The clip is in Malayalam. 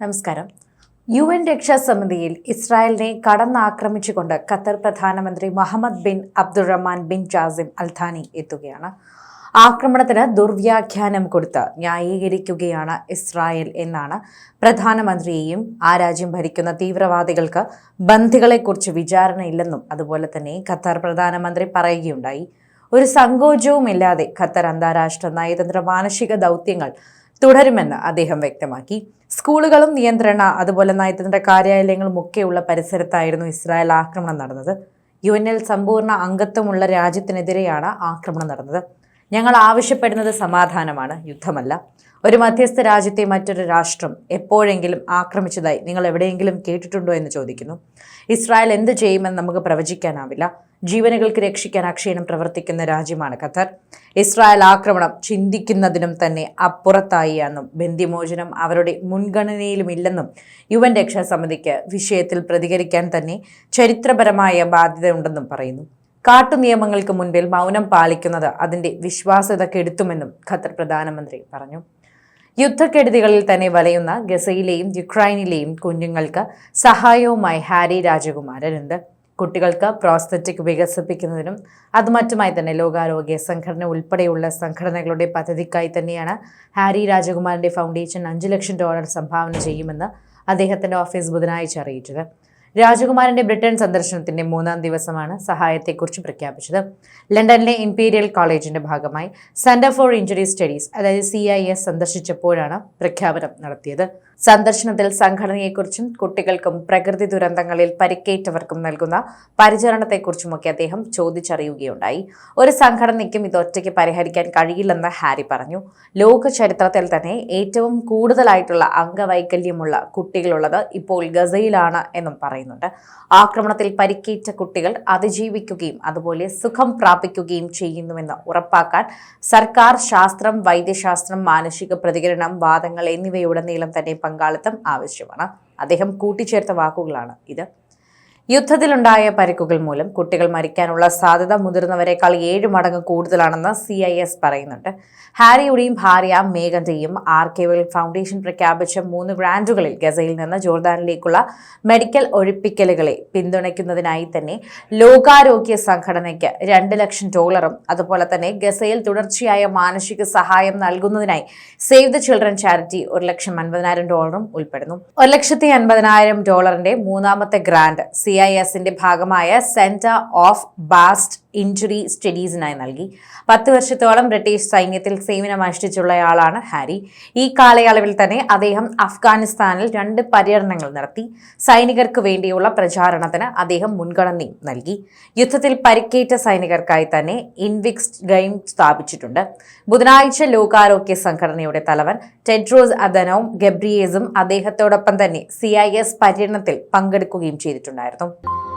നമസ്കാരം. യു എൻ രക്ഷാസമിതിയിൽ ഇസ്രായേലിനെ കടന്നാക്രമിച്ചുകൊണ്ട് ഖത്തർ പ്രധാനമന്ത്രി Mohammed bin Abdulrahman bin Jassim Al Thani എത്തുകയാണ്. ആക്രമണത്തിന് ദുർവ്യാഖ്യാനം കൊടുത്ത് ന്യായീകരിക്കുകയാണ് ഇസ്രായേൽ എന്നാണ് പ്രധാനമന്ത്രിയെയും ആ രാജ്യം ഭരിക്കുന്ന തീവ്രവാദികൾക്ക് ബന്ധികളെക്കുറിച്ച് വിചാരണയില്ലെന്നും അതുപോലെ തന്നെ ഖത്തർ പ്രധാനമന്ത്രി പറയുകയുണ്ടായി. ഒരു സങ്കോചവുമില്ലാതെ ഖത്തർ അന്താരാഷ്ട്ര നയതന്ത്ര മാനുഷിക ദൗത്യങ്ങൾ തുടരുമെന്ന് അദ്ദേഹം വ്യക്തമാക്കി. സ്കൂളുകളും നിയന്ത്രണ അതുപോലെ നയതന്ത്ര കാര്യാലയങ്ങളും ഒക്കെയുള്ള പരിസരത്തായിരുന്നു ഇസ്രായേൽ ആക്രമണം നടന്നത്. യു എന്നിൽ സമ്പൂർണ അംഗത്വമുള്ള രാജ്യത്തിനെതിരെയാണ് ആക്രമണം നടന്നത്. ഞങ്ങൾ ആവശ്യപ്പെടുന്നത് സമാധാനമാണ് യുദ്ധമല്ല. ഒരു മധ്യസ്ഥ രാജ്യത്തെ മറ്റൊരു രാഷ്ട്രം എപ്പോഴെങ്കിലും ആക്രമിച്ചതായി നിങ്ങൾ എവിടെയെങ്കിലും കേട്ടിട്ടുണ്ടോ എന്ന് ചോദിക്കുന്നു. ഇസ്രായേൽ എന്ത് ചെയ്യുമെന്ന് നമുക്ക് പ്രവചിക്കാനാവില്ല. ജീവനുകൾക്ക് രക്ഷിക്കാൻ അക്ഷീണം പ്രവർത്തിക്കുന്ന രാജ്യമാണ് ഖത്തർ. ഇസ്രായേൽ ആക്രമണം ചിന്തിക്കുന്നതിനും തന്നെ അപ്പുറത്തായി എന്നും ബന്ധിമോചനം അവരുടെ മുൻഗണനയിലുമില്ലെന്നും യു എൻ രക്ഷാസമിതിക്ക് വിഷയത്തിൽ പ്രതികരിക്കാൻ തന്നെ ചരിത്രപരമായ ബാധ്യതയുണ്ടെന്നും പറയുന്നു. കാട്ടു കാട്ടുനിയമങ്ങൾക്ക് മുൻപിൽ മൗനം പാലിക്കുന്നത് അതിന്റെ വിശ്വാസ്യത കെടുത്തുമെന്നും ഖത്തർ പ്രധാനമന്ത്രി പറഞ്ഞു. യുദ്ധക്കെടുതികളിൽ തന്നെ വലയുന്ന ഗസയിലെയും യുക്രൈനിലെയും കുഞ്ഞുങ്ങൾക്ക് സഹായവുമായി ഹാരി രാജകുമാരനുണ്ട്. കുട്ടികൾക്ക് പ്രോസ്തറ്റിക് വികസിപ്പിക്കുന്നതിനും അതുമറ്റുമായി തന്നെ ലോകാരോഗ്യ സംഘടന ഉൾപ്പെടെയുള്ള സംഘടനകളുടെ പദ്ധതിക്കായി തന്നെയാണ് ഹാരി രാജകുമാറിന്റെ ഫൗണ്ടേഷൻ അഞ്ച് ലക്ഷം ഡോളർ സംഭാവന ചെയ്യുമെന്ന് അദ്ദേഹത്തിന്റെ ഓഫീസ് ബുധനാഴ്ച അറിയിച്ചത്. രാജകുമാരന്റെ ബ്രിട്ടൻ സന്ദർശനത്തിന്റെ മൂന്നാം ദിവസമാണ് സഹായത്തെക്കുറിച്ച് പ്രഖ്യാപിച്ചത്. ലണ്ടനിലെ ഇംപീരിയൽ കോളേജിന്റെ ഭാഗമായി സെന്റർ ഫോർ ഇഞ്ചുറി സ്റ്റഡീസ് അതായത് സി ഐ എസ് സന്ദർശിച്ചപ്പോഴാണ് പ്രഖ്യാപനം നടത്തിയത്. സന്ദർശനത്തിൽ സംഘടനയെക്കുറിച്ചും കുട്ടികൾക്കും പ്രകൃതി ദുരന്തങ്ങളിൽ പരിക്കേറ്റവർക്കും നൽകുന്ന പരിചരണത്തെക്കുറിച്ചുമൊക്കെ അദ്ദേഹം ചോദിച്ചറിയുകയുണ്ടായി. ഒരു സംഘടനയ്ക്കും ഇത് ഒറ്റയ്ക്ക് പരിഹരിക്കാൻ കഴിയില്ലെന്ന് ഹാരി പറഞ്ഞു. ലോക ചരിത്രത്തിൽ തന്നെ ഏറ്റവും കൂടുതലായിട്ടുള്ള അംഗവൈകല്യമുള്ള കുട്ടികളുള്ളത് ഇപ്പോൾ ഗസയിലാണ് എന്നും പറയുന്നുണ്ട് ആക്രമണത്തിൽ പരിക്കേറ്റ കുട്ടികൾ അതിജീവിക്കുകയും അതുപോലെ സുഖം പ്രാപിക്കുകയും ചെയ്യുന്നുവെന്ന് ഉറപ്പാക്കാൻ സർക്കാർ ശാസ്ത്രം വൈദ്യശാസ്ത്രം മാനസിക പ്രതികരണം വാദങ്ങൾ എന്നിവയുടനീളം തന്നെ പങ്കാളിത്തം ആവശ്യമാണ്. അദ്ദേഹം കൂട്ടിച്ചേർത്ത വാക്കുകളാണ് ഇത്. യുദ്ധത്തിലുണ്ടായ പരിക്കുകൾ മൂലം കുട്ടികൾ മരിക്കാനുള്ള സാധ്യത മുതിർന്നവരെക്കാൾ ഏഴ് മടങ്ങ് കൂടുതലാണെന്ന് സി ഐ എസ് പറയുന്നുണ്ട്. ഹാരിയുടെയും ഭാര്യ മേഗന്റെയും വെൽ ഫൗണ്ടേഷൻ പ്രഖ്യാപിച്ച മൂന്ന് ബ്രാൻഡുകളിൽ ഗസയിൽ നിന്ന് ജോർദാനിലേക്കുള്ള മെഡിക്കൽ ഒഴിപ്പിക്കലുകളെ പിന്തുണയ്ക്കുന്നതിനായി തന്നെ ലോകാരോഗ്യ സംഘടനയ്ക്ക് രണ്ട് ലക്ഷം ഡോളറും അതുപോലെ തന്നെ ഗസയിൽ തുടർച്ചയായ മാനസിക സഹായം നൽകുന്നതിനായി സേവ് ദ ചിൽഡ്രൻ ചാരിറ്റി ഒരു ലക്ഷം അൻപതിനായിരം ഡോളറും ഉൾപ്പെടുന്നു. ഒരു ലക്ഷത്തി അൻപതിനായിരം ഡോളറിന്റെ മൂന്നാമത്തെ ഗ്രാൻഡ് സി ഐ എസിന്റെ ഭാഗമായ സെന്റർ ഓഫ് ബാസ്റ്റ് ഇഞ്ചുറി സ്റ്റഡീസിനായി നൽകി. പത്ത് വർഷത്തോളം ബ്രിട്ടീഷ് സൈന്യത്തിൽ സേവനമനുഷ്ഠിച്ചുള്ളയാളാണ് ഹാരി. ഈ കാലയളവിൽ തന്നെ അദ്ദേഹം അഫ്ഗാനിസ്ഥാനിൽ രണ്ട് പര്യടനങ്ങൾ നടത്തി. സൈനികർക്ക് വേണ്ടിയുള്ള പ്രചാരണത്തിന് അദ്ദേഹം മുൻഗണനയും നൽകി. യുദ്ധത്തിൽ പരിക്കേറ്റ സൈനികർക്കായി തന്നെ ഇൻവിക്സ് ഗെയിം സ്ഥാപിച്ചിട്ടുണ്ട്. ബുധനാഴ്ച ലോകാരോഗ്യ സംഘടനയുടെ തലവൻ ടെഡ്രോസ് അദനോം ഗബ്രിയേസും അദ്ദേഹത്തോടൊപ്പം തന്നെ സി ഐ എസ് പര്യടനത്തിൽ പങ്കെടുക്കുകയും ചെയ്തിട്ടുണ്ടായിരുന്നു. 松。